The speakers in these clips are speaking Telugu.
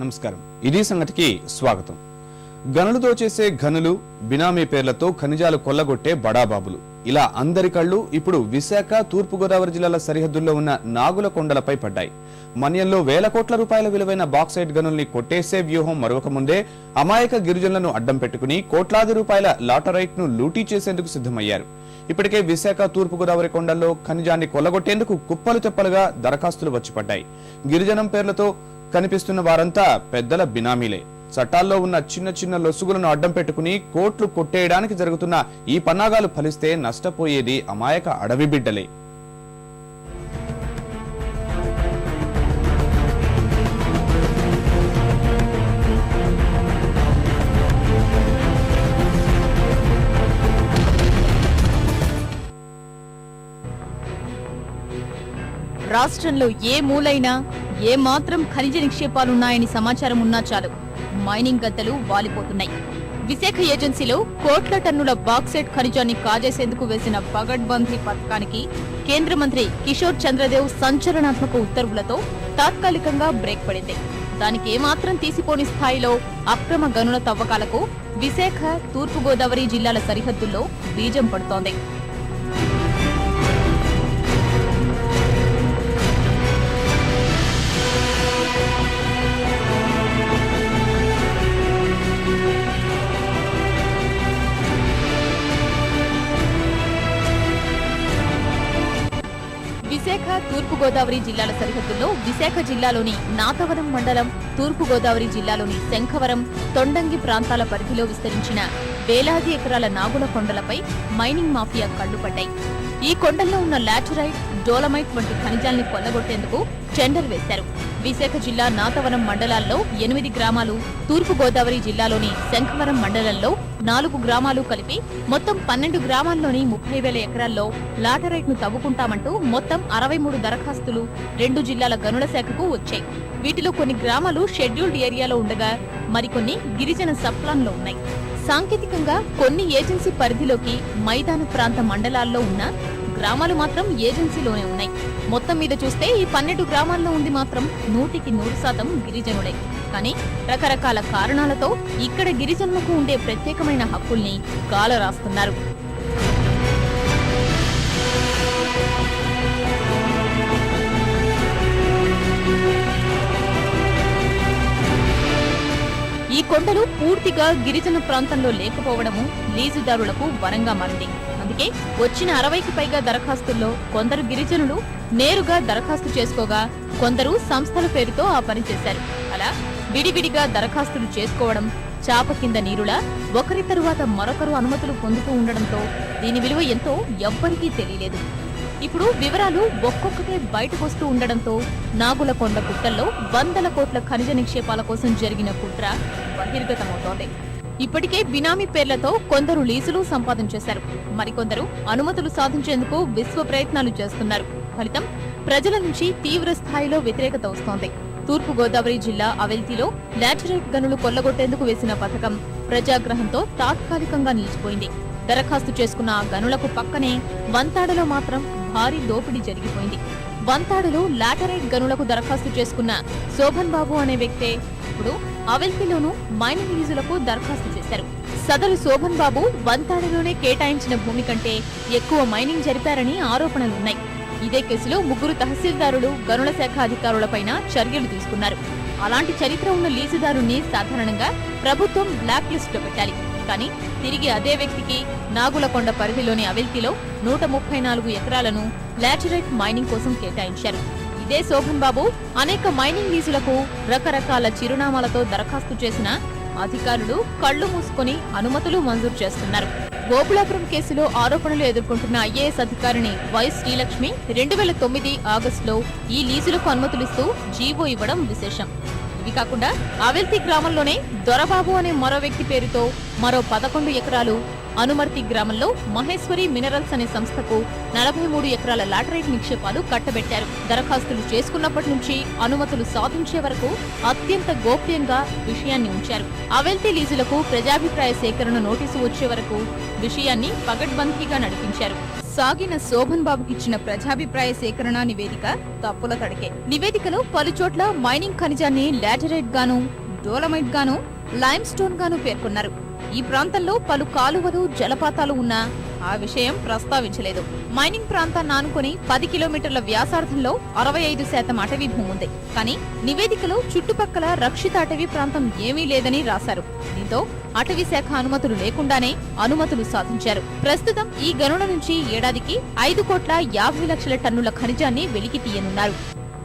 నమస్కారం. ఇది సంగతికి స్వాగతం. గనులతో చేసే గనులు బినామీ పేర్లతో ఖనిజాలు కొల్లగొట్టే బడాబాబులు. ఇలా అందరి కళ్ళు ఇప్పుడు విశాఖ తూర్పుగోదావరి జిల్లాల సరిహద్దుల్లో ఉన్న నాగుల కొండలపై పడ్డాయి. మన్యంలో వేల కోట్ల రూపాయల విలువైన బాక్సైట్ గనుల్ని కొట్టేసే వ్యూహం మరొక ముందే అమాయక గిరిజనులను అడ్డం పెట్టుకుని కోట్లాది రూపాయల లాటరైట్ను లూటీ చేసేందుకు సిద్ధమయ్యారు. ఇప్పటికే విశాఖ తూర్పుగోదావరి కొండల్లో ఖనిజాన్ని కొల్లగొట్టేందుకు కుప్పలు తెప్పలుగా దరఖాస్తులు వచ్చి పడ్డాయి. గిరిజనం పేర్లతో కనిపిస్తున్న వారంతా పెద్దల బినామీలే. చట్టాల్లో ఉన్న చిన్న చిన్న లొసుగులను అడ్డం పెట్టుకుని కోట్లు కొట్టేయడానికి జరుగుతున్న ఈ పన్నాగాలు ఫలిస్తే నష్టపోయేది అమాయక అడవి బిడ్డలే. రాష్ట్రంలో ఏ మూలైనా ఏ మాత్రం ఖనిజ నిక్షేపాలున్నాయని సమాచారం ఉన్నా చాలు. మైనింగ్ గద్దలు వాలిపోతున్నాయి. విశాఖ ఏజెన్సీలో కోట్ల టన్నుల బాక్సైట్ ఖనిజాన్ని కాజేసేందుకు వేసిన పగడ్బందీ పథకానికి కేంద్ర మంత్రి కిషోర్ చంద్రదేవ్ సంచలనాత్మక ఉత్తర్వులతో తాత్కాలికంగా బ్రేక్ పడింది. దానికి ఏమాత్రం తీసిపోని స్థాయిలో అక్రమ గనుల తవ్వకాలకు విశాఖ తూర్పుగోదావరి జిల్లాల సరిహద్దుల్లో బీజం పడుతోంది. తూర్పుగోదావరి జిల్లాల సరిహద్దుల్లో విశాఖ జిల్లాలోని నాతవరం మండలం తూర్పుగోదావరి జిల్లాలోని శంఖవరం తొండంగి ప్రాంతాల పరిధిలో విస్తరించిన వేలాది ఎకరాల నాగుల కొండలపై మైనింగ్ మాఫియా కళ్ళుపడ్డాయి ఈ కొండల్లో ఉన్న లాటరైట్ డోలమైట్ వంటి ఖనిజాల్ని కొల్లగొట్టేందుకు టెండర్ వేశారు. విశాఖ జిల్లా నాతవరం మండలాల్లో ఎనిమిది గ్రామాలు తూర్పుగోదావరి జిల్లాలోని శంఖవరం మండలంలో నాలుగు గ్రామాలు కలిపి మొత్తం పన్నెండు గ్రామాల్లోని ముప్పై వేల ఎకరాల్లో లాటరైట్ను తవ్వుకుంటామంటూ మొత్తం అరవై మూడు దరఖాస్తులు రెండు జిల్లాల గనుల శాఖకు వచ్చాయి. వీటిలో కొన్ని గ్రామాలు షెడ్యూల్డ్ ఏరియాలో ఉండగా మరికొన్ని గిరిజన సప్లాన్లో ఉన్నాయి. సాంకేతికంగా కొన్ని ఏజెన్సీ పరిధిలోకి మైదాన ప్రాంత మండలాల్లో ఉన్న గ్రామాలు మాత్రం ఏజెన్సీలోనే ఉన్నాయి. మొత్తం మీద చూస్తే ఈ పన్నెండు గ్రామాల్లో ఉంది మాత్రం నూటికి నూరు శాతం గిరిజనుడే కానీ రకరకాల కారణాలతో ఇక్కడ గిరిజనులకు ఉండే ప్రత్యేకమైన హక్కుల్ని గాల రాస్తున్నారు ఈ కొండలు పూర్తిగా గిరిజన ప్రాంతంలో లేకపోవడము లీజుదారులకు వరంగా మారింది. అందుకే వచ్చిన అరవైకి పైగా దరఖాస్తుల్లో కొందరు గిరిజనులు నేరుగా దరఖాస్తు చేసుకోగా కొందరు సంస్థల పేరుతో ఆ పని చేశారు. అలా విడివిడిగా దరఖాస్తులు చేసుకోవడం చాప కింద నీరులా ఒకరి తరువాత మరొకరు అనుమతులు పొందుతూ ఉండడంతో దీని విలువ ఎంతో ఎవ్వరికీ తెలియలేదు. ఇప్పుడు వివరాలు ఒక్కొక్కటే బయటకొస్తూ ఉండడంతో నాగులకొండ గుట్టల్లో వందల కోట్ల ఖనిజ నిక్షేపాల కోసం జరిగిన కుట్ర బహిర్గతమవుతోంది. ఇప్పటికే బినామీ పేర్లతో కొందరు లీజులు సంపాదించేశారు మరికొందరు అనుమతులు సాధించేందుకు విశ్వ ప్రయత్నాలు చేస్తున్నారు. ఫలితం ప్రజల నుంచి తీవ్ర స్థాయిలో వ్యతిరేకత వస్తోంది. తూర్పు గోదావరి జిల్లా అవెల్తిలో లాటరైట్ గనులు కొల్లగొట్టేందుకు వేసిన పథకం ప్రజాగ్రహంతో తాత్కాలికంగా నిలిచిపోయింది. దరఖాస్తు చేసుకున్న ఆ గనులకు పక్కనే వంతాడలో మాత్రం భారీ దోపిడీ జరిగిపోయింది. వంతాడులో లాటరైట్ గనులకు దరఖాస్తు చేసుకున్న శోభన్ బాబు అనే వ్యక్తే ఇప్పుడు అవెల్తిలోనూ మైనింగ్ లీజులకు దరఖాస్తు చేశారు. సదరు శోభన్ బాబు వంతాడలోనే కేటాయించిన భూమి కంటే ఎక్కువ మైనింగ్ జరిపారని ఆరోపణలున్నాయి. ఇదే కేసులో ముగ్గురు తహసీల్దారులు గనుల శాఖ అధికారులపైన చర్యలు తీసుకున్నారు. అలాంటి చరిత్ర ఉన్న లీజుదారుని సాధారణంగా ప్రభుత్వం బ్లాక్ లిస్ట్లో పెట్టాలి. కానీ తిరిగి అదే వ్యక్తికి నాగులకొండ పరిధిలోని అవిల్తిలో నూట ముప్పై నాలుగు ఎకరాలను లాటరైట్ మైనింగ్ కోసం కేటాయించారు. ఇదే శోభన్ బాబు అనేక మైనింగ్ లీజులకు రకరకాల చిరునామాలతో దరఖాస్తు చేసిన అధికారులు కళ్ళు మూసుకొని అనుమతులు మంజూరు చేస్తున్నారు. గోకులాపురం కేసులో ఆరోపణలు ఎదుర్కొంటున్న ఐఏఎస్ అధికారిని వై శ్రీలక్ష్మి రెండు వేల తొమ్మిది ఆగస్టులో ఈ లీజులకు అనుమతులిస్తూ జీవో ఇవ్వడం విశేషం. ఇవి కాకుండా అవెల్తి గ్రామంలోనే దొరబాబు అనే మరో వ్యక్తి పేరుతో మరో పదకొండు ఎకరాలు అనుమర్తి గ్రామంలో మహేశ్వరి మినరల్స్ అనే సంస్థకు నలభై మూడు ఎకరాల లాటరైట్ నిక్షేపాలు కట్టబెట్టారు. దరఖాస్తులు చేసుకున్నప్పటి నుంచి అనుమతులు సాధించే వరకు అత్యంత గోప్యంగా విషయాన్ని ఉంచారు. అవెల్తీ లీజులకు ప్రజాభిప్రాయ సేకరణ నోటీసు వచ్చే వరకు విషయాన్ని పగడ్బందీగా నడిపించారు. సాగిన శోభన్ బాబుకి ఇచ్చిన ప్రజాభిప్రాయ సేకరణ నివేదిక తప్పుల తడికే. నివేదికలో పలు చోట్ల మైనింగ్ ఖనిజాన్ని లాటరైట్ గాను డోలమైట్ గాను లైమ్ స్టోన్ గాను పేర్కొన్నారు. ఈ ప్రాంతంలో పలు కాలువలు జలపాతాలు ఉన్నా ఆ విషయం ప్రస్తావించలేదు. మైనింగ్ ప్రాంతాన్ని ఆనుకుని పది కిలోమీటర్ల వ్యాసార్థంలో అరవై ఐదు శాతం అటవీ భూమి ఉంది. కానీ నివేదికలో చుట్టుపక్కల రక్షిత అటవీ ప్రాంతం ఏమీ లేదని రాశారు. దీంతో అటవీ శాఖ అనుమతులు లేకుండానే అనుమతులు సాధించారు. ప్రస్తుతం ఈ గనుల నుంచి ఏడాదికి ఐదు కోట్ల యాభై లక్షల టన్నుల ఖనిజాన్ని వెలికి తీయనున్నారు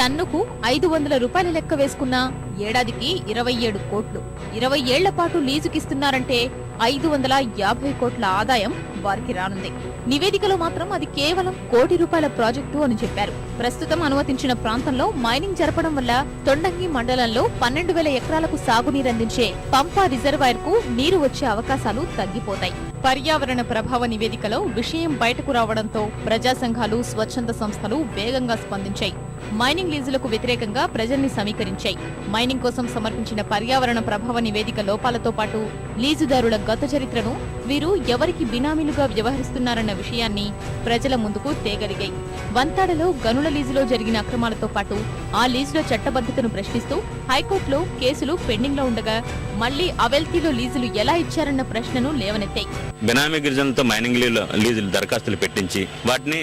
టన్నుకు ఐదు వందల రూపాయల లెక్క వేసుకున్నా ఏడాదికి ఇరవై ఏడు కోట్లు. ఇరవై ఏళ్ళ పాటు లీజుకిస్తున్నారంటే ఐదు వందల యాభై కోట్ల ఆదాయం వారికి రానుంది. నివేదికలో మాత్రం అది కేవలం కోటి రూపాయల ప్రాజెక్టు అని చెప్పారు. ప్రస్తుతం అనుమతించిన ప్రాంతంలో మైనింగ్ జరపడం వల్ల తొండంగి మండలంలో పన్నెండు వేల ఎకరాలకు సాగునీరందించే పంపా రిజర్వాయర్కు నీరు వచ్చే అవకాశాలు తగ్గిపోతాయి. పర్యావరణ ప్రభావ నివేదికలో విషయం బయటకు రావడంతో ప్రజా సంఘాలు స్వచ్ఛంద సంస్థలు వేగంగా స్పందించాయి. మైనింగ్ లీజులకు వ్యతిరేకంగా ప్రజల్ని సమీకరించాయి. మైనింగ్ కోసం సమర్పించిన పర్యావరణ ప్రభావ నివేదిక లోపాలతో పాటు లీజుదారుల గత చరిత్రను వీరు ఎవరికి బినామీలుగా వ్యవహరిస్తున్నారన్న విషయాన్ని ప్రజల ముందుకు తేగలిగాయి. వంతాడలో గనుల లీజులో జరిగిన అక్రమాలతో పాటు ఆ లీజుల చట్టబద్ధతను ప్రశ్నిస్తూ హైకోర్టులో కేసులు పెండింగ్లో ఉండగా మళ్ళీ అవెల్తీలో లీజులు ఎలా ఇచ్చారన్న ప్రశ్నను లేవనెత్తాయి. బినామీ గిరిజనులతో మైనింగ్ లీజులు దరఖాస్తులు పెట్టించి వాటిని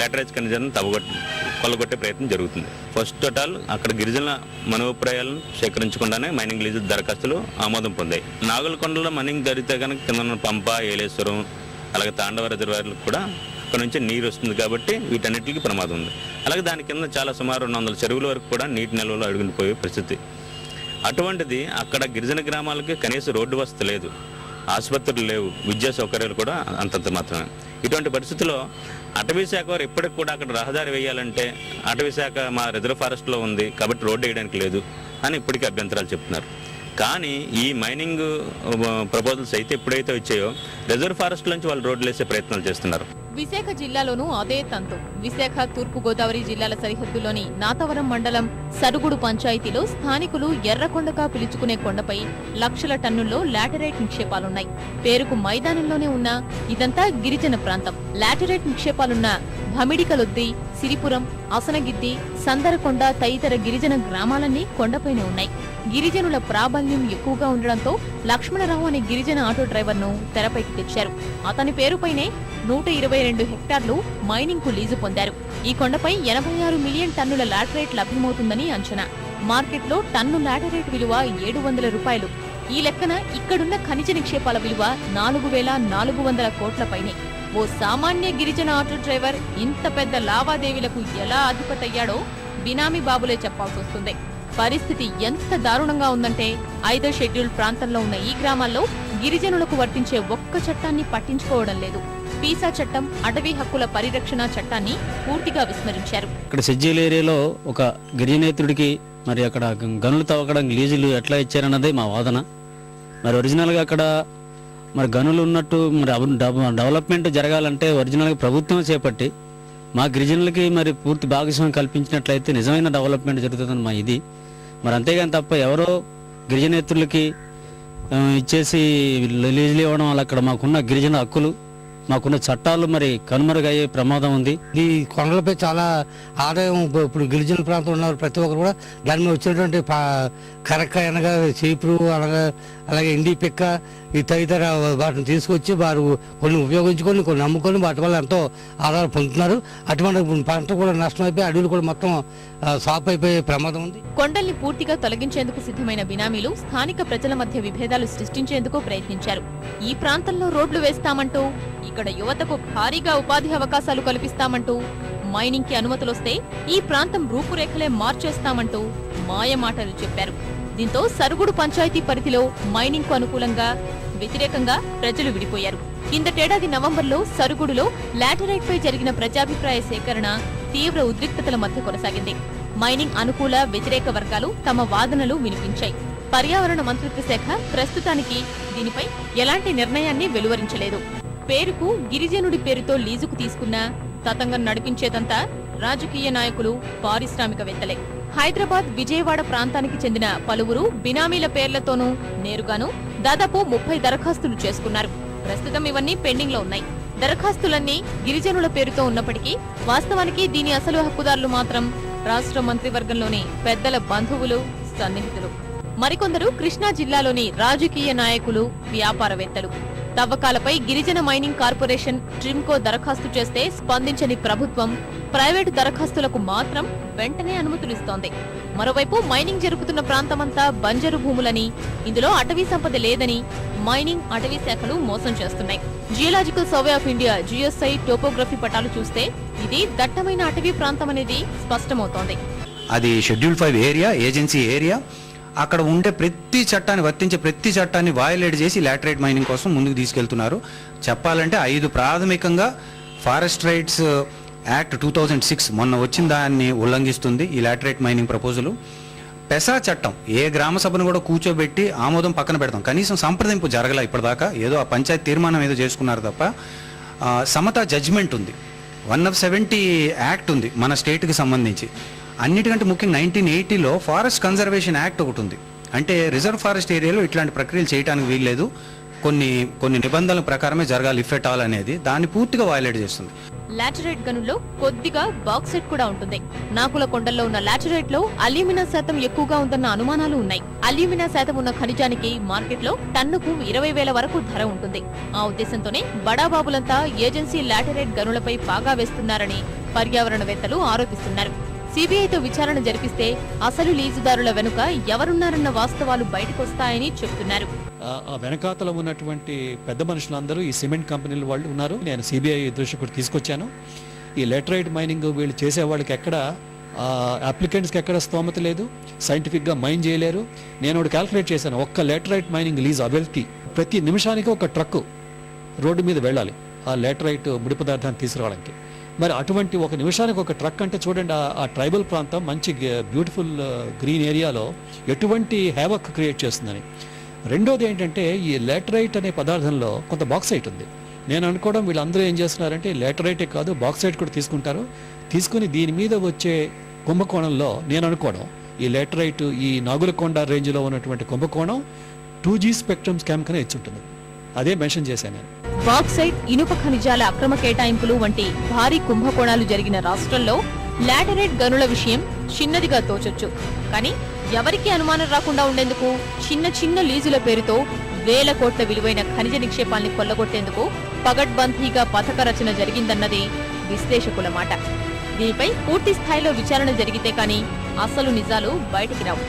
లెటరేజ్ ఖనిజాన్ని తవ్వగొట్టింది. కొల్లగొట్టే ప్రయత్నం జరుగుతుంది. ఫస్ట్ టోటల్ అక్కడ గిరిజనుల మనోభిప్రాయాలను సేకరించకుండానే మైనింగ్ లీజు దరఖాస్తులు ఆమోదం పొందాయి. నాగులకొండలో మైనింగ్ జరిగితే కనుక కింద పంప ఏలేశ్వరం అలాగే తాండవ రిజర్వాయర్లకు కూడా అక్కడ నుంచి నీరు వస్తుంది కాబట్టి వీటన్నిటికీ ప్రమాదం ఉంది. అలాగే దాని కింద చాలా సుమారు రెండు వందల చెరువుల వరకు కూడా నీటి నిల్వలో అడుగునిపోయే పరిస్థితి. అటువంటిది అక్కడ గిరిజన గ్రామాలకి కనీసం రోడ్డు వసతి లేదు. ఆసుపత్రులు లేవు. విద్యా సౌకర్యాలు కూడా అంతంత మాత్రమే. ఇటువంటి పరిస్థితుల్లో అటవీ శాఖ వారు ఎప్పటికి కూడా అక్కడ రహదారి వేయాలంటే అటవీ శాఖ మా రిజర్వ్ ఫారెస్ట్లో ఉంది కాబట్టి రోడ్డు వేయడానికి లేదు అని ఇప్పటికీ అభ్యంతరాలు చెప్తున్నారు. కానీ ఈ మైనింగ్ ప్రపోజల్స్ అయితే ఎప్పుడైతే వచ్చాయో రిజర్వ్ ఫారెస్ట్ నుంచి వాళ్ళు రోడ్లు వేసే ప్రయత్నాలు చేస్తున్నారు. విశాఖ జిల్లాలోనూ అదే తంతు. విశాఖ తూర్పు గోదావరి జిల్లాల సరిహద్దులోని నాతవరం మండలం సరుగుడు పంచాయతీలో స్థానికులు ఎర్రకొండగా పిలుచుకునే కొండపై లక్షల టన్నుల్లో లాటరైట్ నిక్షేపాలున్నాయి. పేరుకు మైదానంలోనే ఉన్న ఇదంతా గిరిజన ప్రాంతం. లాటరైట్ నిక్షేపాలున్న భమిడికలొద్ది సిరిపురం అసనగిద్ది సందరకొండ తదితర గిరిజన గ్రామాలన్నీ కొండపైనే ఉన్నాయి. గిరిజనుల ప్రాబల్యం ఎక్కువగా ఉండడంతో లక్ష్మణరావు అనే గిరిజన ఆటో డ్రైవర్ను తెరపైకి తెచ్చారు. అతని పేరుపైనే నూట ఇరవై రెండు హెక్టార్లు మైనింగ్కు లీజు పొందారు. ఈ కొండపై ఎనభై ఆరు మిలియన్ టన్నుల లాటరేట్ లభ్యమవుతుందని అంచనా. మార్కెట్లో టన్ను లాటరేట్ విలువ ఏడు వందల రూపాయలు. ఈ లెక్కన ఇక్కడున్న ఖనిజ నిక్షేపాల విలువ నాలుగు వేల నాలుగు వందల కోట్ల పైనే. ఓ సామాన్య గిరిజన ఆటో డ్రైవర్ ఇంత పెద్ద లావాదేవీలకు ఎలా అధిపతయ్యాడో బినామీ బాబులే చెప్పాల్సి వస్తుంది. పరిస్థితి ఎంత దారుణంగా ఉందంటే ఐదో షెడ్యూల్ ప్రాంతంలో ఉన్న ఈ గ్రామాల్లో గిరిజనులకు వర్తించే ఒక్క చట్టాన్ని పట్టించుకోవడం లేదు. పీసా చట్టం అటవీ హక్కుల పరిరక్షణ చట్టాన్ని పూర్తిగా విస్మరించారు. ఇక్కడ సెజ్జీల్ ఏరియాలో ఒక గిరిజనేత్రుడికి మరి అక్కడ గనులు తవ్వకడం లీజులు ఎట్లా ఇచ్చారన్నదే మా వాదన. మరి ఒరిజినల్గా అక్కడ మరి గనులు ఉన్నట్టు మరి డెవలప్మెంట్ జరగాలంటే ఒరిజినల్గా ప్రభుత్వం చేపట్టి మా గిరిజనులకి మరి పూర్తి భాగస్వామ్యం కల్పించినట్లయితే నిజమైన డెవలప్మెంట్ జరుగుతుందని మా ఇది. మరి అంతేగాని తప్ప ఎవరో గిరిజనేత్రులకి ఇచ్చేసి లీజులు ఇవ్వడం వల్ల అక్కడ మాకున్న గిరిజన హక్కులు మాకున్న చట్టాలు మరి కనుమరుగయ్యే ప్రమాదం ఉంది. ఈ కొండలపై చాలా ఆదాయం ఇప్పుడు- గిరిజన ప్రాంతం ఉన్న ప్రతి ఒక్కరు కూడా దాని మీద వచ్చినటువంటి కరక్క అనగా చీపురు అనగా అలాగే ఇండి పిక్క ఈ తదితర వాటిని తీసుకొచ్చి వారు కొన్ని ఉపయోగించుకొని కొన్ని అమ్ముకొని వాటి వల్ల ఎంతో ఆదాయం పొందుతున్నారు. అటువంటి పంట కూడా నష్టం అయిపోయి అడవులు కూడా మొత్తం సాప్ అయిపోయే ప్రమాదం ఉంది. కొండల్ని పూర్తిగా తొలగించేందుకు సిద్ధమైన బినామీలు స్థానిక ప్రజల మధ్య విభేదాలు సృష్టించేందుకు ప్రయత్నించారు. ఈ ప్రాంతంలో రోడ్లు వేస్తామంటూ ఇక్కడ యువతకు భారీగా ఉపాధి అవకాశాలు కల్పిస్తామంటూ మైనింగ్కి అనుమతులొస్తే ఈ ప్రాంతం రూపురేఖలే మార్చేస్తామంటూ మాయమాటలు చెప్పారు. దీంతో సరుగుడు పంచాయతీ పరిధిలో మైనింగ్కు అనుకూలంగా వ్యతిరేకంగా ప్రజలు విడిపోయారు. కిందటేడాది నవంబర్లో సరుగుడులో లాటరైట్ పై జరిగిన ప్రజాభిప్రాయ సేకరణ తీవ్ర ఉద్రిక్తతల మధ్య కొనసాగింది. మైనింగ్ అనుకూల వ్యతిరేక వర్గాలు తమ వాదనలు వినిపించాయి. పర్యావరణ మంత్రిత్వ శాఖ ప్రస్తుతానికి దీనిపై ఎలాంటి నిర్ణయాన్ని వెలువరించలేదు. పేరుకు గిరిజనుడి పేరుతో లీజుకు తీసుకున్న తతంగం నడిపించేదంతా రాజకీయ నాయకులు పారిశ్రామికవేత్తలే. హైదరాబాద్ విజయవాడ ప్రాంతానికి చెందిన పలువురు బినామీల పేర్లతోనూ నేరుగాను దాదాపు ముప్పై దరఖాస్తులు చేసుకున్నారు. ప్రస్తుతం ఇవన్నీ పెండింగ్లో ఉన్నాయి. దరఖాస్తులన్నీ గిరిజనుల పేరుతో ఉన్నప్పటికీ వాస్తవానికి దీని అసలు హక్కుదారులు మాత్రం రాష్ట్ర మంత్రివర్గంలోని పెద్దల బంధువులు సన్నిహితులు. మరికొందరు కృష్ణా జిల్లాలోని రాజకీయ నాయకులు వ్యాపారవేత్తలు. తవ్వకాలపై గిరిజన మైనింగ్ కార్పొరేషన్ ట్రిమ్కో దరఖాస్తు చేస్తే స్పందించని ప్రభుత్వం ప్రైవేటు దరఖాస్తులకు మాత్రం వెంటనే అనుమతులిస్తోంది. మరోవైపు మైనింగ్ జరుపుతున్న ప్రాంతమంతా బంజరు భూములని ఇందులో అటవీ సంపద లేదని మైనింగ్ అటవీ శాఖలు మోసం చేస్తున్నాయి. Geological survey of India GSI topography పటాలు చూస్తే ఇది దట్టమైన అటవీ ప్రాంతం అనేది స్పష్టమవుతోంది. అది schedule five area agency area అక్కడ ఉండే ప్రతి చట్టాన్ని వర్తించే ప్రతి చట్టాన్ని వాయలేట్ చేసి లాటరైట్ మైనింగ్ కోసం ముందుకు తీసుకెళ్తున్నారు. చెప్పాలంటే ఐదు ప్రాథమికంగా forest rights act two thousand six మొన్న వచ్చిన దాన్ని ఉల్లంఘిస్తుంది ఈ లాటరైట్ మైనింగ్ ప్రపోజలు పెసా చట్టం ఏ గ్రామ సభను కూడా కూర్చోబెట్టి ఆమోదం పక్కన పెడతాం. కనీసం సంప్రదింపు జరగల ఇప్పటిదాకా ఏదో ఆ పంచాయతీ తీర్మానం ఏదో చేసుకున్నారు తప్ప సమత సమతా జడ్జిమెంట్ ఉంది. వన్ ఆఫ్ సెవెంటీ యాక్ట్ ఉంది మన స్టేట్కి సంబంధించి. అన్నిటికంటే ముఖ్యంగా నైన్టీన్ ఎయిటీలో ఫారెస్ట్ కన్జర్వేషన్ యాక్ట్ ఒకటి ఉంది. అంటే రిజర్వ్ ఫారెస్ట్ ఏరియాలో ఇట్లాంటి ప్రక్రియలు చేయడానికి వీల్లేదు. కొన్ని కొన్ని నిబంధనల ప్రకారమే జరగాలి ఇఫ్ ఎట్ ఆల్ అనేది. దాన్ని పూర్తిగా వయలేట్ చేస్తుంది. లాటరైట్ గనుల్లో కొద్దిగా బాక్సైట్ కూడా ఉంటుంది. నాకుల కొండల్లో ఉన్న లాటరైట్లో అల్యూమినా శాతం ఎక్కువగా ఉందన్న అనుమానాలు ఉన్నాయి. అల్యూమినా శాతం ఉన్న ఖనిజానికి మార్కెట్లో టన్నుకు ఇరవై వేల వరకు ధర ఉంటుంది. ఆ ఉద్దేశంతోనే బడాబాబులంతా ఏజెన్సీ లాటరైట్ గనులపై పాగా వేస్తున్నారని పర్యావరణవేత్తలు ఆరోపిస్తున్నారు. సిబిఐతో విచారణ జరిపిస్తే అసలు లీజుదారుల వెనుక ఎవరున్నారన్న వాస్తవాలు బయటకొస్తాయని చెబుతున్నారు ఆ వెనకాతల ఉన్నటువంటి పెద్ద మనుషులందరూ ఈ సిమెంట్ కంపెనీల వాళ్ళు ఉన్నారు. నేను సిబిఐ దృష్టికి తీసుకొచ్చాను. ఈ లెటరైట్ మైనింగ్ వీళ్ళు చేసే వాళ్ళకి ఎక్కడ అప్లికెంట్స్కి ఎక్కడ స్తోమత లేదు. సైంటిఫిక్గా మైన్ చేయలేరు. నేను ఒకటి క్యాల్కులేట్ చేశాను. ఒక్క లెటరైట్ మైనింగ్ లీజ్ అవెల్కి ప్రతి నిమిషానికి ఒక ట్రక్కు రోడ్డు మీద వెళ్ళాలి. ఆ లెటరైట్ ముడి పదార్థాన్ని తీసుకురావడానికి. మరి అటువంటి ఒక నిమిషానికి ఒక ట్రక్ అంటే చూడండి ఆ- ట్రైబల్ ప్రాంతం మంచి బ్యూటిఫుల్ గ్రీన్ ఏరియాలో ఎటువంటి హ్యావక్ క్రియేట్ చేస్తుందని. రెండోది ఏంటంటే ఈ లేటరైట్ అనే పదార్థంలో కొంత బాక్సైట్ ఉంది. నేను అనుకోవడం వీళ్ళందరూ ఏం చేస్తున్నారంటే లేటరైటే కాదు బాక్సైట్ కూడా తీసుకుంటారు. తీసుకుని దీని మీద వచ్చే కుంభకోణంలో నేను అనుకోవడం ఈ లేటరైట్ ఈ నాగులకొండ రేంజ్లో ఉన్నటువంటి కుంభకోణం టూ జీ స్పెక్ట్రమ్ స్కామ్ కనే ఇచ్చుంటుంది అదే మెన్షన్ చేశాను నేను. బాక్సైట్ ఇనుప ఖనిజాల అక్రమ కేటాయింపులు వంటి భారీ కుంభకోణాలు జరిగిన రాష్ట్రంలో లాటరైట్ గనుల విషయం చిన్నదిగా తోచొచ్చు. కానీ ఎవరికి అనుమానం రాకుండా ఉండేందుకు చిన్న చిన్న లీజుల పేరుతో వేల కోట్ల విలువైన ఖనిజ నిక్షేపాల్ని కొల్లగొట్టేందుకు పగడ్బందీగా పథక రచన జరిగిందన్నది విశ్లేషకుల మాట. దీనిపై పూర్తి స్థాయిలో విచారణ జరిగితే కానీ అసలు నిజాలు బయటికి రావు.